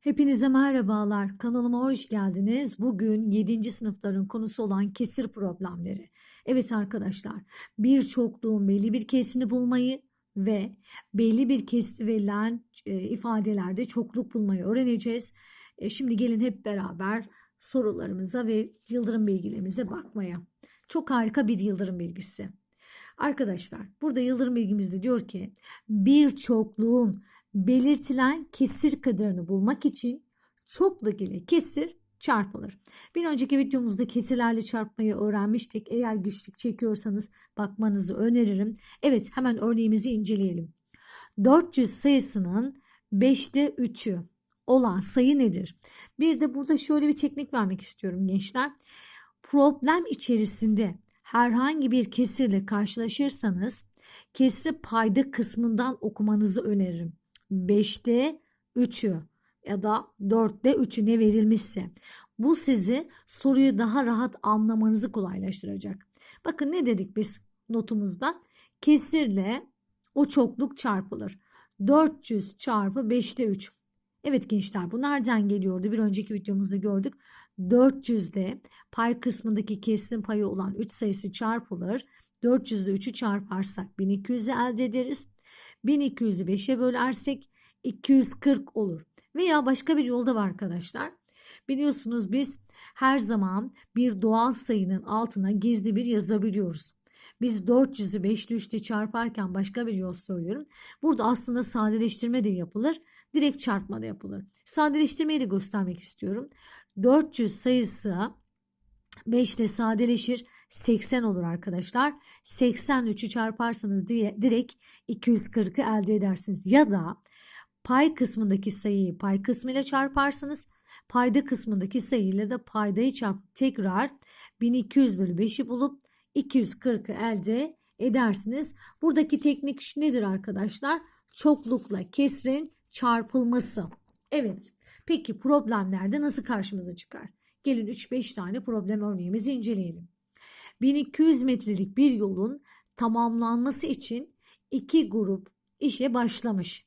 Hepinize merhabalar. Kanalıma hoş geldiniz. Bugün 7. sınıfların konusu olan kesir problemleri. Evet arkadaşlar, bir çokluğun belli bir kesini bulmayı ve belli bir kesri verilen e, ifadelerde çokluk bulmayı öğreneceğiz. E, şimdi gelin hep beraber sorularımıza ve yıldırım bilgilerimize bakmaya. Çok harika bir yıldırım bilgisi. Arkadaşlar, burada yıldırım bilgimizde diyor ki bir çokluğun belirtilen kesir kadarını bulmak için çokluk ile kesir çarpılır. Bir önceki videomuzda kesirlerle çarpmayı öğrenmiştik. Eğer güçlük çekiyorsanız bakmanızı öneririm. Evet hemen örneğimizi inceleyelim. 400 sayısının 5'te 3'ü olan sayı nedir? Bir de burada şöyle bir teknik vermek istiyorum gençler. Problem içerisinde herhangi bir kesirle karşılaşırsanız kesri payda kısmından okumanızı öneririm. 5'te 3'ü ya da 4'te 3'ü ne verilmişse bu sizi soruyu daha rahat anlamanızı kolaylaştıracak. Bakın ne dedik biz notumuzda? Kesirle o çokluk çarpılır. 400 çarpı 5'te 3. Evet gençler bu nereden geliyordu? Bir önceki videomuzda gördük. 400'de pay kısmındaki kesim payı olan 3 sayısı çarpılır. 400'de 3'ü çarparsak 1200'ü elde ederiz. 1200'ü 5'e bölersek 240 olur. Veya başka bir yolda var arkadaşlar. Biliyorsunuz biz her zaman bir doğal sayının altına gizli bir yazabiliyoruz. Biz 400'ü 5'li 3'te çarparken başka bir yol söylüyorum. Burada aslında sadeleştirme de yapılır. Direkt çarpma da yapılır. Sadeleştirmeyi de göstermek istiyorum. 400 sayısı 5 ile sadeleşir. 80 olur arkadaşlar. 83'ü çarparsanız diye direkt 240'ı elde edersiniz. Ya da pay kısmındaki sayıyı pay kısmıyla çarparsınız. Payda kısmındaki sayıyla da paydayı çarp tekrar 1200 bölü 5'i bulup 240'ı elde edersiniz. Buradaki teknik nedir arkadaşlar? Çoklukla kesrin çarpılması. Evet. Peki problemlerde nasıl karşımıza çıkar? Gelin 3-5 tane problem örneğimizi inceleyelim. 1200 metrelik bir yolun tamamlanması için iki grup işe başlamış.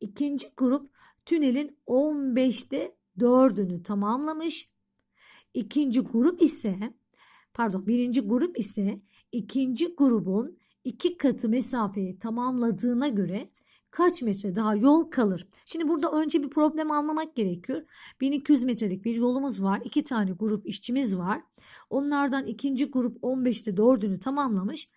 İkinci grup tünelin 15'te 4'ünü tamamlamış. İkinci grup ise pardon birinci grup ise ikinci grubun iki katı mesafeyi tamamladığına göre kaç metre daha yol kalır? Şimdi burada önce bir problem anlamak gerekiyor. 1200 metrelik bir yolumuz var. İki tane grup işçimiz var. Onlardan ikinci grup 15'te 4'ünü tamamlamış.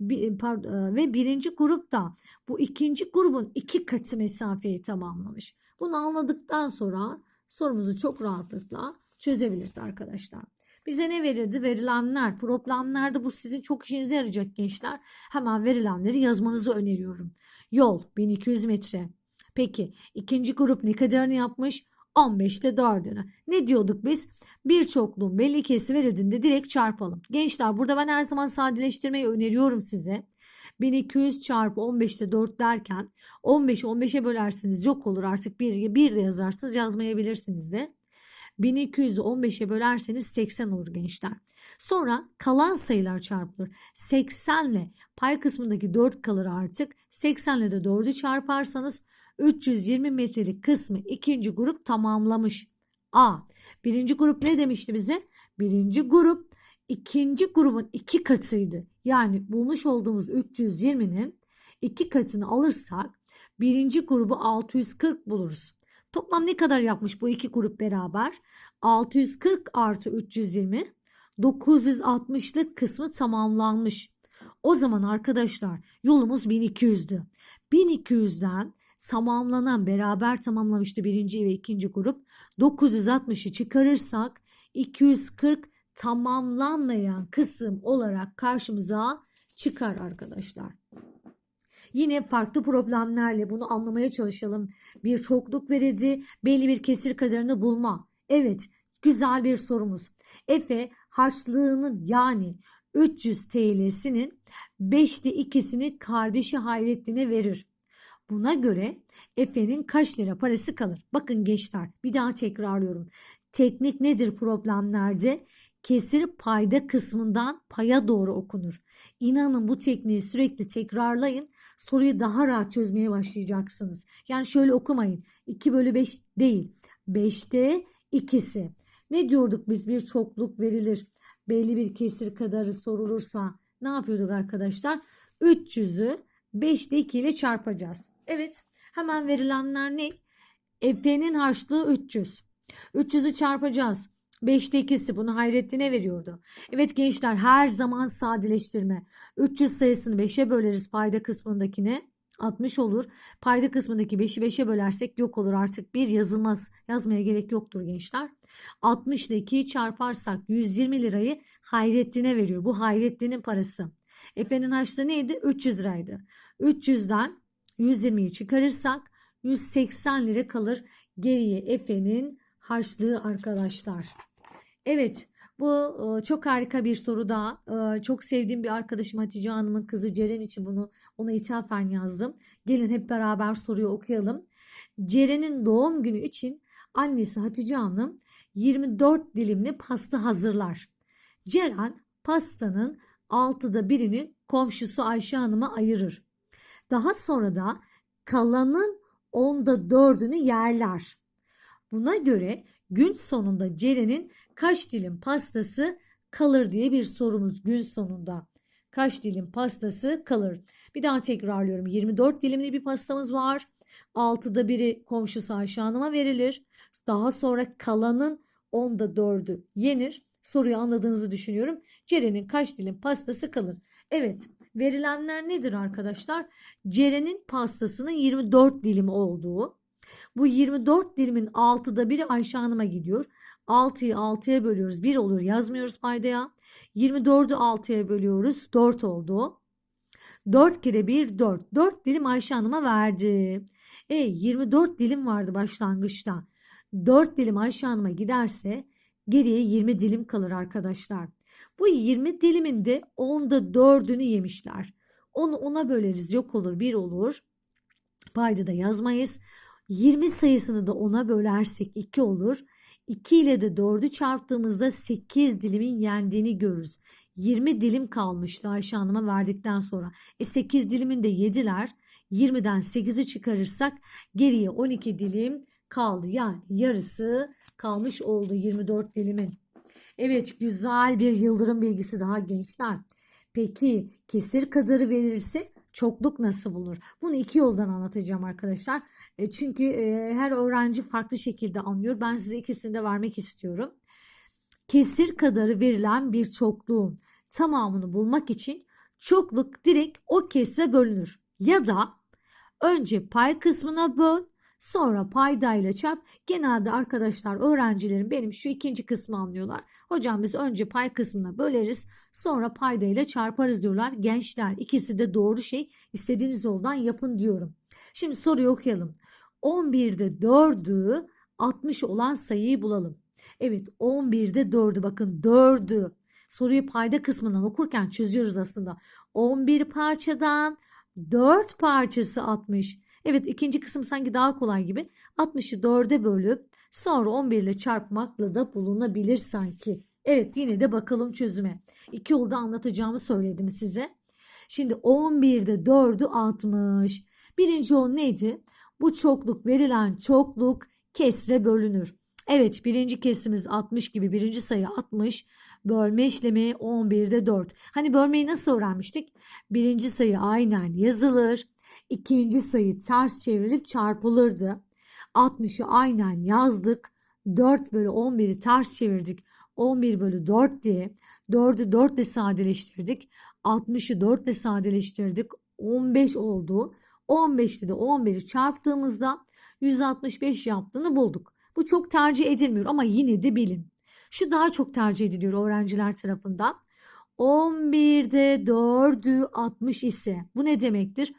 Bir, pardon, ve birinci grup da bu ikinci grubun iki katı mesafeyi tamamlamış. Bunu anladıktan sonra sorumuzu çok rahatlıkla çözebiliriz arkadaşlar. Bize ne verirdi? Verilenler, problemlerde bu sizin çok işinize yarayacak gençler. Hemen verilenleri yazmanızı öneriyorum. Yol 1200 metre. Peki ikinci grup ne kadarını yapmış? 15'te 4'ünü. Ne diyorduk biz? Bir çokluğun belli kesi verildiğinde direkt çarpalım. Gençler burada ben her zaman sadeleştirmeyi öneriyorum size. 1200 çarpı 15'te 4 derken 15'i 15'e bölersiniz yok olur artık bir, bir de yazarsınız yazmayabilirsiniz de. 1200'ü 15'e bölerseniz 80 olur gençler. Sonra kalan sayılar çarpılır. 80 ile pay kısmındaki 4 kalır artık. 80 ile de 4'ü çarparsanız 320 metrelik kısmı ikinci grup tamamlamış. A. Birinci grup ne demişti bize? Birinci grup ikinci grubun iki katıydı. Yani bulmuş olduğumuz 320'nin iki katını alırsak birinci grubu 640 buluruz. Toplam ne kadar yapmış bu iki grup beraber? 640 artı 320 960'lık kısmı tamamlanmış. O zaman arkadaşlar yolumuz 1200'dü. 1200'den tamamlanan beraber tamamlamıştı birinci ve ikinci grup. 960'ı çıkarırsak 240 tamamlanmayan kısım olarak karşımıza çıkar arkadaşlar. Yine farklı problemlerle bunu anlamaya çalışalım. Bir çokluk verildi, belli bir kesir kadarını bulma. Evet, güzel bir sorumuz. Efe harçlığının yani 300 TL'sinin 5'te 2'sini kardeşi Hayrettin'e verir. Buna göre Efe'nin kaç lira parası kalır? Bakın gençler bir daha tekrarlıyorum. Teknik nedir problemlerde? Kesir payda kısmından paya doğru okunur. İnanın bu tekniği sürekli tekrarlayın. Soruyu daha rahat çözmeye başlayacaksınız. Yani şöyle okumayın. 2 bölü 5 değil. 5'te ikisi. Ne diyorduk biz bir çokluk verilir. Belli bir kesir kadarı sorulursa ne yapıyorduk arkadaşlar? 300'ü 5'te 2 ile çarpacağız. Evet hemen verilenler ne? Efe'nin harçlığı 300. 300'ü çarpacağız. 5'te ikisi bunu Hayrettin'e veriyordu. Evet gençler her zaman sadeleştirme. 300 sayısını 5'e böleriz payda kısmındakine. 60 olur. Payda kısmındaki 5'i 5'e bölersek yok olur artık. Bir yazılmaz. Yazmaya gerek yoktur gençler. 60 ile 2'yi çarparsak 120 lirayı Hayrettin'e veriyor. Bu Hayrettin'in parası. Efe'nin harçlığı neydi? 300 liraydı. 300'den 120'yi çıkarırsak 180 lira kalır. Geriye Efe'nin harçlığı arkadaşlar. Evet bu çok harika bir soru daha. Çok sevdiğim bir arkadaşım Hatice Hanım'ın kızı Ceren için bunu ona ithafen yazdım. Gelin hep beraber soruyu okuyalım. Ceren'in doğum günü için annesi Hatice Hanım 24 dilimli pasta hazırlar. Ceren pastanın altıda birini komşusu Ayşe Hanım'a ayırır. Daha sonra da kalanın onda dördünü yerler. Buna göre gün sonunda Ceren'in kaç dilim pastası kalır diye bir sorumuz gün sonunda. Kaç dilim pastası kalır? Bir daha tekrarlıyorum. 24 dilimli bir pastamız var. 6'da biri komşusu Ayşe Hanım'a verilir. Daha sonra kalanın 10'da 4'ü yenir. Soruyu anladığınızı düşünüyorum. Ceren'in kaç dilim pastası kalır? Evet, verilenler nedir arkadaşlar? Ceren'in pastasının 24 dilim olduğu. Bu 24 dilimin 6'da biri Ayşe Hanım'a gidiyor. 6'yı 6'ya bölüyoruz. 1 olur yazmıyoruz paydaya. 24'ü 6'ya bölüyoruz. 4 oldu. 4 kere 1 4. 4 dilim Ayşe Hanım'a verdi. E 24 dilim vardı başlangıçta. 4 dilim Ayşe Hanım'a giderse geriye 20 dilim kalır arkadaşlar. Bu 20 dilimin de 10'da 4'ünü yemişler. Onu ona böleriz yok olur 1 olur. Payda da yazmayız. 20 sayısını da 10'a bölersek 2 olur. 2 ile de 4'ü çarptığımızda 8 dilimin yendiğini görürüz. 20 dilim kalmıştı Ayşe Hanım'a verdikten sonra. E 8 dilimin de yediler. 20'den 8'i çıkarırsak geriye 12 dilim kaldı. Yani yarısı kalmış oldu 24 dilimin. Evet güzel bir yıldırım bilgisi daha gençler. Peki kesir kadarı verirse çokluk nasıl bulur? Bunu iki yoldan anlatacağım arkadaşlar. E, çünkü e, her öğrenci farklı şekilde anlıyor. Ben size ikisini de vermek istiyorum. Kesir kadarı verilen bir çokluğun tamamını bulmak için çokluk direkt o kesre bölünür. Ya da önce pay kısmına böl sonra paydayla çarp. Genelde arkadaşlar öğrencilerim benim şu ikinci kısmı anlıyorlar. Hocam biz önce pay kısmına böleriz sonra paydayla çarparız diyorlar. Gençler ikisi de doğru şey istediğiniz yoldan yapın diyorum. Şimdi soruyu okuyalım. 11'de 4'ü 60 olan sayıyı bulalım. Evet 11'de 4'ü bakın 4'ü soruyu payda kısmından okurken çözüyoruz aslında. 11 parçadan 4 parçası 60. Evet ikinci kısım sanki daha kolay gibi. 60'ı 4'e bölüp sonra 11 ile çarpmakla da bulunabilir sanki. Evet yine de bakalım çözüme. İki yolda anlatacağımı söyledim size. Şimdi 11'de 4'ü 60. Birinci yol neydi? Bu çokluk verilen çokluk kesre bölünür. Evet birinci kesimiz 60 gibi birinci sayı 60. Bölme işlemi 11'de 4. Hani bölmeyi nasıl öğrenmiştik? Birinci sayı aynen yazılır. İkinci sayı ters çevrilip çarpılırdı. 60'ı aynen yazdık. 4 bölü 11'i ters çevirdik. 11 bölü 4 diye. 4'ü 4 ile sadeleştirdik. 60'ı 4 ile sadeleştirdik. 15 oldu. 15'te de 11'i çarptığımızda 165 yaptığını bulduk. Bu çok tercih edilmiyor ama yine de bilin. Şu daha çok tercih ediliyor öğrenciler tarafından. 11'de 4'ü 60 ise bu ne demektir?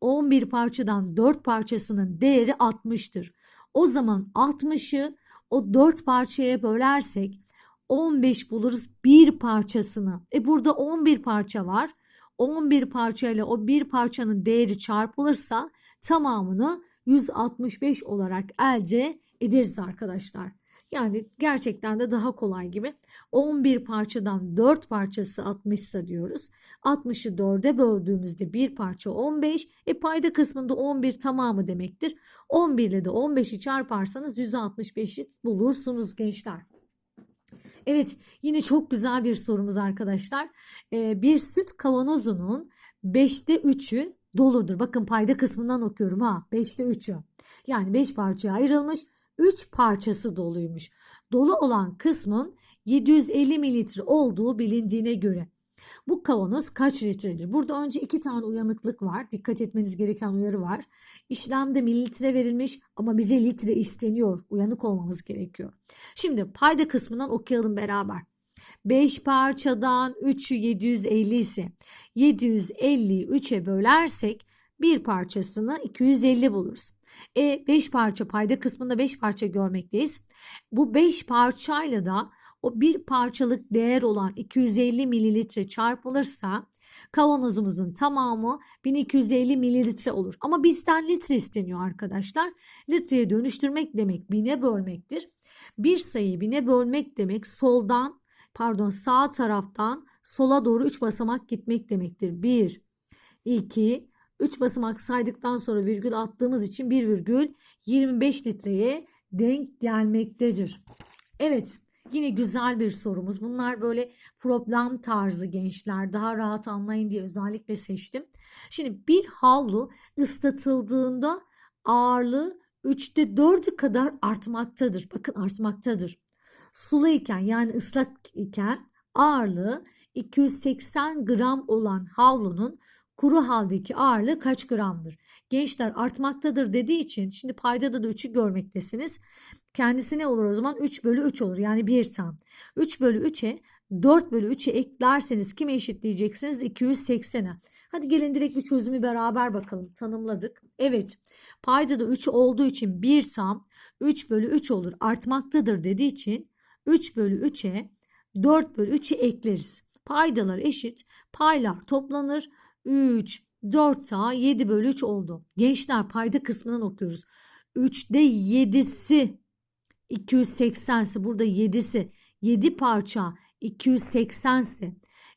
11 parçadan 4 parçasının değeri 60'tır. O zaman 60'ı o 4 parçaya bölersek 15 buluruz bir parçasını. E burada 11 parça var. 11 parçayla o bir parçanın değeri çarpılırsa tamamını 165 olarak elde ederiz arkadaşlar. Yani gerçekten de daha kolay gibi. 11 parçadan 4 parçası 60'sa diyoruz. 60'ı 4'e böldüğümüzde bir parça 15. E payda kısmında 11 tamamı demektir. 11 ile de 15'i çarparsanız 165'i bulursunuz gençler. Evet yine çok güzel bir sorumuz arkadaşlar. Ee, bir süt kavanozunun 5'te 3'ü doludur. Bakın payda kısmından okuyorum ha 5'te 3'ü. Yani 5 parçaya ayrılmış 3 parçası doluymuş. Dolu olan kısmın 750 mililitre olduğu bilindiğine göre bu kavanoz kaç litredir? Burada önce iki tane uyanıklık var. Dikkat etmeniz gereken uyarı var. İşlemde mililitre verilmiş ama bize litre isteniyor. Uyanık olmamız gerekiyor. Şimdi payda kısmından okuyalım beraber. 5 parçadan 3'ü 750 ise 750'yi 3'e bölersek bir parçasını 250 buluruz. E 5 parça payda kısmında 5 parça görmekteyiz. Bu 5 parçayla da o bir parçalık değer olan 250 mililitre çarpılırsa kavanozumuzun tamamı 1250 mililitre olur. Ama bizden litre isteniyor arkadaşlar. Litreye dönüştürmek demek bine bölmektir. Bir sayıyı bine bölmek demek soldan pardon sağ taraftan sola doğru 3 basamak gitmek demektir. 1, 2, 3 basamak saydıktan sonra virgül attığımız için 1 virgül 25 litreye denk gelmektedir. Evet yine güzel bir sorumuz. Bunlar böyle problem tarzı gençler daha rahat anlayın diye özellikle seçtim. Şimdi bir havlu ıslatıldığında ağırlığı 3'te 4'ü kadar artmaktadır. Bakın artmaktadır. Sulu iken yani ıslak iken ağırlığı 280 gram olan havlunun kuru haldeki ağırlığı kaç gramdır? Gençler artmaktadır dediği için şimdi paydada da 3'ü görmektesiniz. Kendisi ne olur o zaman? 3 bölü 3 olur yani 1 tam. 3 bölü 3'e 4 bölü 3'e eklerseniz kime eşitleyeceksiniz? 280'e. Hadi gelin direkt bir çözümü beraber bakalım. Tanımladık. Evet paydada 3 olduğu için 1 tam 3 bölü 3 olur. Artmaktadır dediği için 3 bölü 3'e 4 bölü 3'ü ekleriz. Paydalar eşit. Paylar toplanır. 3, 4 daha 7 bölü 3 oldu. Gençler payda kısmından okuyoruz. 3'de 7'si 280'si burada 7'si 7 parça 280'si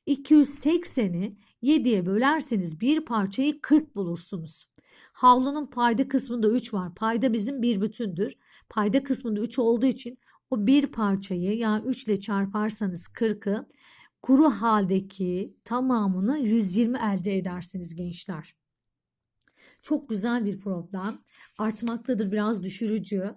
280'i 7'ye bölerseniz bir parçayı 40 bulursunuz. Havlunun payda kısmında 3 var. Payda bizim bir bütündür. Payda kısmında 3 olduğu için o bir parçayı yani 3 ile çarparsanız 40'ı kuru haldeki tamamını 120 elde edersiniz gençler. Çok güzel bir problem. Artmaktadır biraz düşürücü.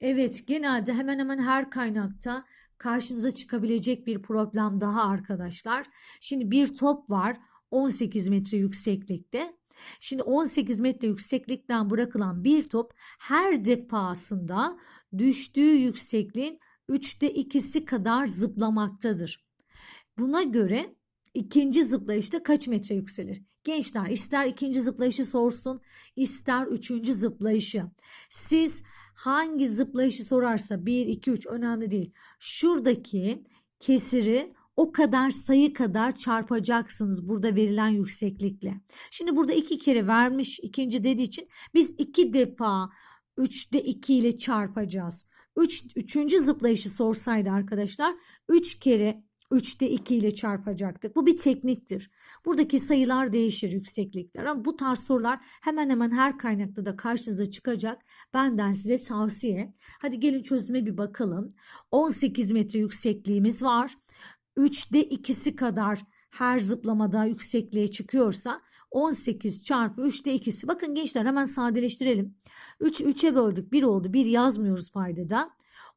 Evet genelde hemen hemen her kaynakta karşınıza çıkabilecek bir problem daha arkadaşlar. Şimdi bir top var 18 metre yükseklikte. Şimdi 18 metre yükseklikten bırakılan bir top her defasında düştüğü yüksekliğin 3'te 2'si kadar zıplamaktadır. Buna göre ikinci zıplayışta kaç metre yükselir? Gençler ister ikinci zıplayışı sorsun ister üçüncü zıplayışı. Siz hangi zıplayışı sorarsa 1, 2, 3 önemli değil. Şuradaki kesiri o kadar sayı kadar çarpacaksınız burada verilen yükseklikle. Şimdi burada iki kere vermiş ikinci dediği için biz iki defa 3'te 2 ile çarpacağız. 3, üçüncü zıplayışı sorsaydı arkadaşlar 3 kere 3'te 2 ile çarpacaktık. Bu bir tekniktir. Buradaki sayılar değişir yükseklikler ama bu tarz sorular hemen hemen her kaynakta da karşınıza çıkacak. Benden size tavsiye. Hadi gelin çözüme bir bakalım. 18 metre yüksekliğimiz var. 3'te 2'si kadar her zıplamada yüksekliğe çıkıyorsa 18 çarpı 3'te 2'si. Bakın gençler hemen sadeleştirelim. 3 3'e böldük 1 oldu. 1 yazmıyoruz paydada.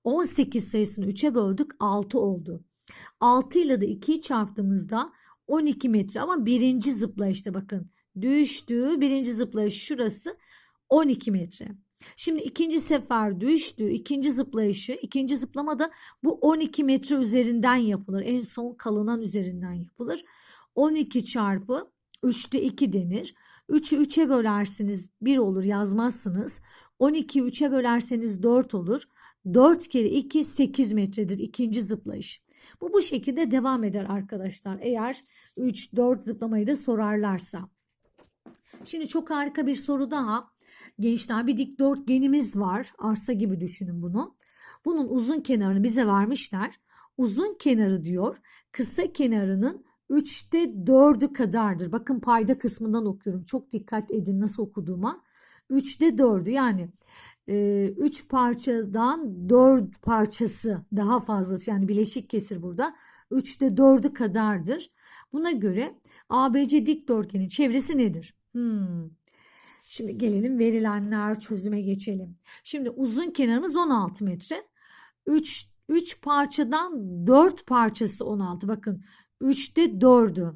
18 sayısını 3'e böldük 6 oldu. 6 ile de 2'yi çarptığımızda 12 metre ama birinci zıplayışta bakın düştü. Birinci zıplayış şurası 12 metre. Şimdi ikinci sefer düştü. ikinci zıplayışı, ikinci zıplamada bu 12 metre üzerinden yapılır. En son kalınan üzerinden yapılır. 12 çarpı 3'te 2 denir. 3'ü 3'e bölersiniz 1 olur yazmazsınız. 12'yi 3'e bölerseniz 4 olur. 4 kere 2 8 metredir ikinci zıplayış. Bu bu şekilde devam eder arkadaşlar. Eğer 3 4 zıplamayı da sorarlarsa. Şimdi çok harika bir soru daha. Gençler bir dikdörtgenimiz var. Arsa gibi düşünün bunu. Bunun uzun kenarını bize vermişler. Uzun kenarı diyor kısa kenarının 3'te 4'ü kadardır. Bakın payda kısmından okuyorum. Çok dikkat edin nasıl okuduğuma. 3'te 4'ü yani 3 parçadan 4 parçası daha fazlası yani bileşik kesir burada. 3'te 4'ü kadardır. Buna göre ABC dikdörtgenin çevresi nedir? Hmm. Şimdi gelelim verilenler çözüme geçelim. Şimdi uzun kenarımız 16 metre. 3 3 parçadan 4 parçası 16. Bakın 3'te 4'ü.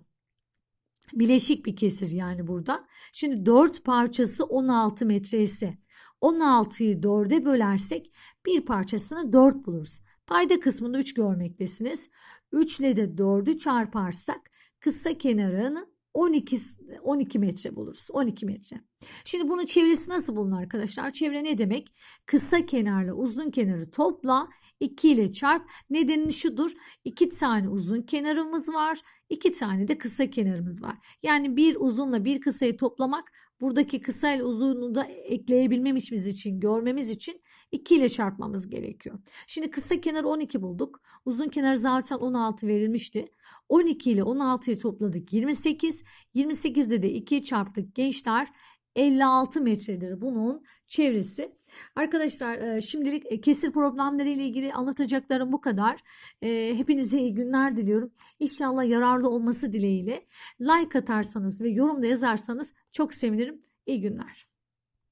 Bileşik bir kesir yani burada. Şimdi 4 parçası 16 metre ise 16'yı 4'e bölersek bir parçasını 4 buluruz. Payda kısmında 3 görmektesiniz. 3 ile de 4'ü çarparsak kısa kenarını 12 12 metre buluruz. 12 metre. Şimdi bunun çevresi nasıl bulunur arkadaşlar? Çevre ne demek? Kısa kenarla uzun kenarı topla 2 ile çarp. Nedeni şudur. 2 tane uzun kenarımız var. 2 tane de kısa kenarımız var. Yani bir uzunla bir kısayı toplamak buradaki kısa ile uzunu da ekleyebilmemiz için, görmemiz için 2 ile çarpmamız gerekiyor. Şimdi kısa kenar 12 bulduk. Uzun kenar zaten 16 verilmişti. 12 ile 16'yı topladık 28. 28'de de 2'yi çarptık gençler. 56 metredir bunun çevresi. Arkadaşlar şimdilik kesir problemleri ile ilgili anlatacaklarım bu kadar. Hepinize iyi günler diliyorum. İnşallah yararlı olması dileğiyle. Like atarsanız ve yorumda yazarsanız çok sevinirim. İyi günler.